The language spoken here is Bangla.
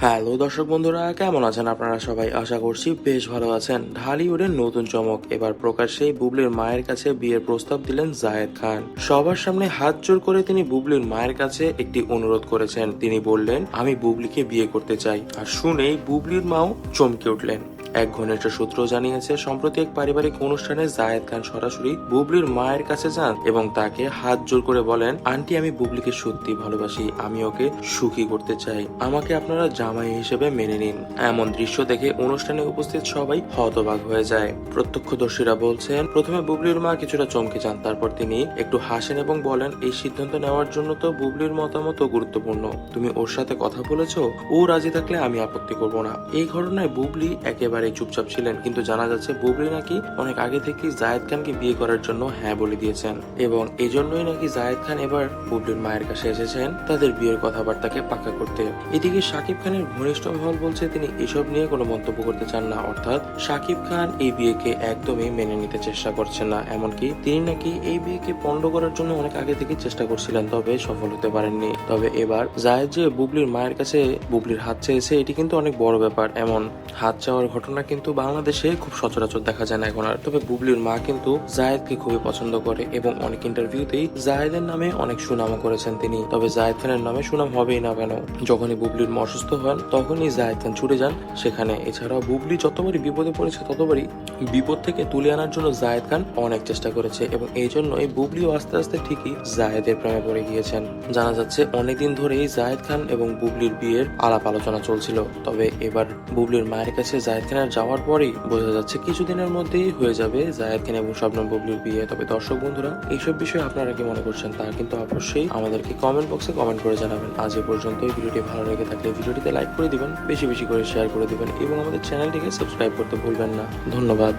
হ্যালো দর্শক বন্ধুরা, কেমন আছেন আপনারা সবাই? আশা করছি বেশ ভালো আছেন। ঢালিউডের নতুন চমক, এবার প্রকাশ্যেই বুবলির মায়ের কাছে বিয়ের প্রস্তাব দিলেন জায়েদ খান। সবার সামনে হাত জোর করে তিনি বুবলির মায়ের কাছে একটি অনুরোধ করেছেন। তিনি বললেন, আমি বুবলিকে বিয়ে করতে চাই। আর শুনেই বুবলির মাও চমকে উঠলেন। এক ঘনিষ্ঠ সূত্র জানিয়েছে, সম্প্রতি এক পারিবারিক অনুষ্ঠানে জায়েদ খান সরাসরি বুবলির মায়ের কাছে যান এবং তাকে হাত জোর করে বলেন, আন্টি, আমি বুবলিকে সত্যি ভালোবাসি, আমি ওকে সুখী করতে চাই। আমাকে আপনারা জামাই হিসেবে মেনে নিন। এমন দৃশ্য দেখে অনুষ্ঠানে উপস্থিত সবাই হতবাক হয়ে যায়। প্রত্যক্ষদর্শীরা বলছেন, প্রথমে বুবলির মা কিছুটা চমকে যান, তারপর তিনি একটু হাসেন এবং বলেন, এই সিদ্ধান্ত নেওয়ার জন্য তো বুবলির মতামত গুরুত্বপূর্ণ। তুমি ওর সাথে কথা বলেছ, ও রাজি থাকলে আমি আপত্তি করব না। এই ঘটনায় বুবলি একেবারে চুপচাপ ছিলেন, কিন্তু জানা যাচ্ছে বুবলি নাকি অনেক আগে থেকেই জায়েদ খানকে বিয়ে করার জন্য হ্যাঁ বলে দিয়েছেন। এবং এই জন্যই নাকি জায়েদ খান এবার বুবলির মায়ের কাছে এসেছেন তাদের বিয়ের কথাবার্তাকে পাকা করতে। এদিকে শাকিব খানের ঘনিষ্ঠ মহল বলছে তিনি এসব নিয়ে কোনো মন্তব্য করতে চান না, অর্থাৎ শাকিব খান এই বিয়েকে একদমই মেনে নিতে চেষ্টা করছেন না, এমনকি তিনি নাকি এই বিয়েকে পণ্ড করার জন্য অনেক আগে থেকে চেষ্টা করছিলেন, তবে সফল হতে পারেননি। তবে এবার জায়েদ যে বুবলির মায়ের কাছে বুবলির হাত চেয়েছে, এটি কিন্তু অনেক বড় ব্যাপার, এমন হাত চাওয়ার ঘটনা কিন্তু বাংলাদেশে খুব সচরাচর দেখা যায় না এখন। আর তবে বুবলির মা কিন্তু জায়েদকে খুবই পছন্দ করে এবং অনেক ইন্টারভিউতেই জায়েদের নামে অনেক সুনামও করেছেন তিনি। তবে জায়েদ খানের নামে সুনাম হবেই না কেন? যখনই বুবলির মা অসুস্থ হন, তখনই জায়েদ খান ছুটে যান সেখানে। এছাড়াও বুবলি যতবারই বিপদে পড়েছে, ততবারই বিপদ থেকে তুলে আনার জন্য জায়েদ খান অনেক চেষ্টা করেছে এবং এই জন্যই বুবলিও আস্তে আস্তে ঠিকই জায়েদের প্রেমে পড়ে গিয়েছেন। জানা যাচ্ছে, অনেকদিন ধরেই জায়েদ খান এবং বুবলির বিয়ের আলাপ আলোচনা চলছিল। তবে এবার বুবলির মায়ের কাছে জায়েদ খানের যাওয়ার পরেই বোঝা যাচ্ছে কিছুদিনের মধ্যেই হয়ে যাবে জায়েদ খান এবং শবনম বুবলির বিয়ে। তবে দর্শক বন্ধুরা, এইসব বিষয়ে আপনারা কি মনে করছেন তা কিন্তু অবশ্যই আমাদেরকে কমেন্ট বক্সে কমেন্ট করে জানাবেন। আজ এ পর্যন্ত এই ভিডিওটি ভালো লেগে থাকলে ভিডিওটিতে লাইক করে দিবেন, বেশি বেশি করে শেয়ার করে দিবেন এবং আমাদের চ্যানেলটিকে সাবস্ক্রাইব করতে ভুলবেন না। ধন্যবাদ।